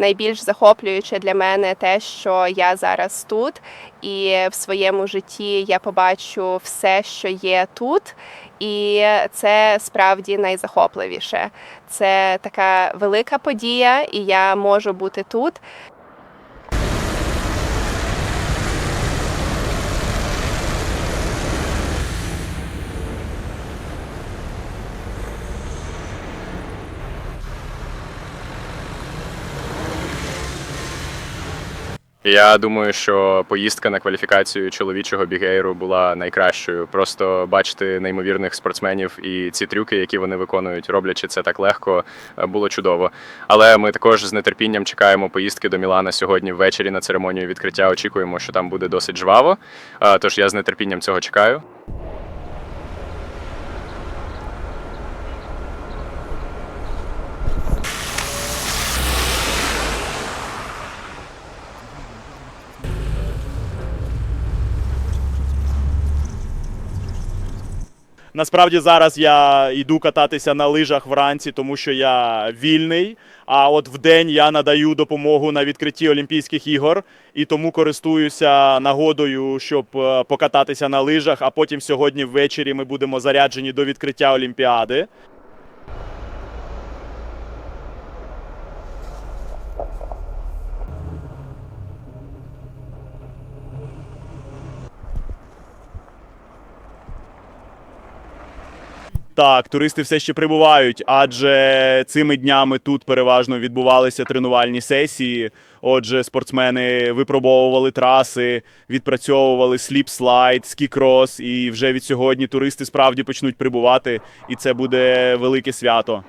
найбільш захоплююче для мене те, що я зараз тут, і в своєму житті я побачу все, що є тут. І це справді найзахопливіше. Це така велика подія, і я можу бути тут. Я думаю, що поїздка на кваліфікацію чоловічого бігейру була найкращою. Просто бачити неймовірних спортсменів і ці трюки, які вони виконують, роблячи це так легко, е, було чудово. Але ми також з нетерпінням чекаємо поїздки до Мілана сьогодні ввечері на церемонію відкриття. Очікуємо, що там буде досить жваво. Е, Тож я з нетерпінням цього чекаю. Насправді зараз я йду кататися на лижах вранці, тому що я вільний. А от в день я надаю допомогу на відкритті Олімпійських ігор і тому користуюся нагодою, щоб е, покататися на лижах. А потім сьогодні ввечері ми будемо заряджені до відкриття Олімпіади. Так, туристи все ще прибувають, адже цими днями тут переважно відбувалися тренувальні сесії. Отже, спортсмени випробовували траси, відпрацьовували сліп-слайд, ски-крос, і вже від сьогодні туристи справді почнуть прибувати, і це буде велике свято.